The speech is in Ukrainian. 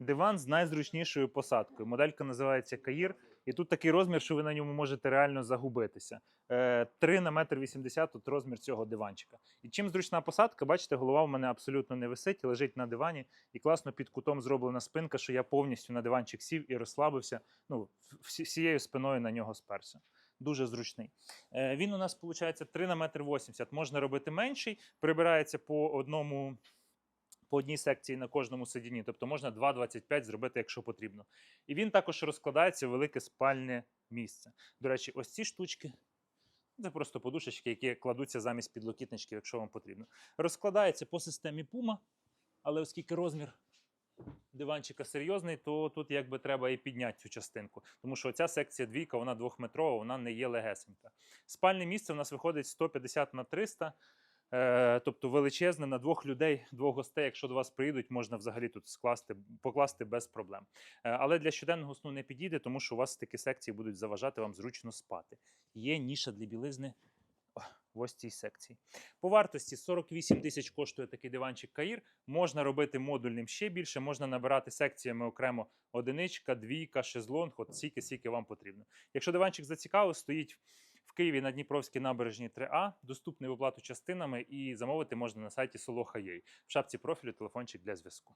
Диван з найзручнішою посадкою. Моделька називається Каїр. І тут такий розмір, що ви на ньому можете реально загубитися. Е, 3 на метр 80 тут розмір цього диванчика. І чим зручна посадка, бачите, голова в мене абсолютно не висить, лежить на дивані, і класно під кутом зроблена спинка, що я повністю на диванчик сів і розслабився. Ну, всією спиною на нього сперся. Дуже зручний. Е, Він у нас виходить 3 на метр 80. Можна робити менший, прибирається по одному. По одній секції на кожному сидінні, тобто можна 2,25 зробити, якщо потрібно. І він також розкладається в велике спальне місце. До речі, ось ці штучки це просто подушечки, які кладуться замість підлокітничків, якщо вам потрібно. Розкладається по системі Puma, але оскільки розмір диванчика серйозний, то тут якби треба і підняти цю частинку. Тому що ця секція двійка, вона двохметрова, вона не є легесенька. Спальне місце у нас виходить 150 на 300. Е, тобто величезне на двох людей, двох гостей, якщо до вас приїдуть, можна взагалі тут скласти, покласти без проблем. Е, але для щоденного сну не підійде, тому що у вас такі секції будуть заважати вам зручно спати. Є ніша для білизни в ось цій секції. По вартості 48 тисяч коштує такий диванчик Каїр. Можна робити модульним ще більше, можна набирати секціями окремо одиничка, двійка, шезлонг, от стільки, скільки вам потрібно. Якщо диванчик зацікавив, стоїть Києві на Дніпровській набережні 3А, доступний в оплату частинами і замовити можна на сайті Soloha.ua. В шапці профілю телефончик для зв'язку.